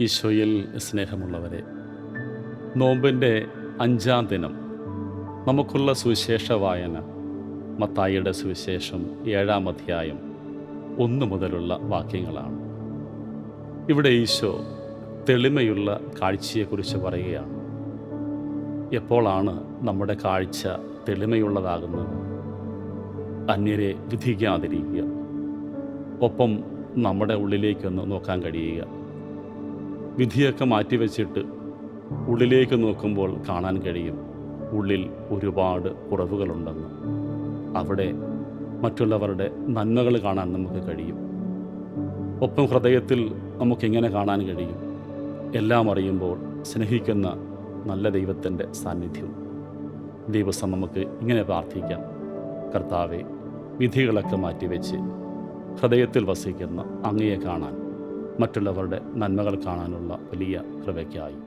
ഈശോയിൽ സ്നേഹമുള്ളവരെ നോമ്പിന്റെ അഞ്ചാം ദിനം നമുക്കുള്ള സുവിശേഷ വായന മത്തായിയുടെ സുവിശേഷം ഏഴാം അധ്യായം ഒന്ന് മുതലുള്ള വാക്യങ്ങളാണ്. ഇവിടെ ഈശോ തെളിമയുള്ള കാഴ്ചയെക്കുറിച്ച് പറയുകയാണ്. എപ്പോഴാണ് നമ്മുടെ കാഴ്ച തെളിമയുള്ളതാകുന്നത്? അന്യരെ വിധിക്കാതിരിക്കുക. ഒപ്പം നമ്മുടെ ഉള്ളിലേക്കൊന്ന് നോക്കാൻ കഴിയുക. വിധിയൊക്കെ മാറ്റിവെച്ചിട്ട് ഉള്ളിലേക്ക് നോക്കുമ്പോൾ കാണാൻ കഴിയും. ഉള്ളിൽ ഒരുപാട് കുറവുകളുണ്ടെന്ന്. അവിടെ മറ്റുള്ളവരുടെ നന്മകൾ കാണാൻ നമുക്ക് കഴിയും. ഒപ്പം ഹൃദയത്തിൽ നമുക്കിങ്ങനെ കാണാൻ കഴിയും? എല്ലാം അറിയുമ്പോൾ സ്നേഹിക്കുന്ന നല്ല ദൈവത്തിന്റെ സാന്നിധ്യം. ദിവസം നമുക്ക് ഇങ്ങനെ പ്രാർത്ഥിക്കാം. കർത്താവെ വിധികളൊക്കെ മാറ്റിവെച്ച് ഹൃദയത്തിൽ വസിക്കുന്ന അങ്ങയെ കാണാൻ മറ്റുള്ളവരുടെ നന്മകൾ കാണാനുള്ള വലിയ കൃപയ്ക്കായി.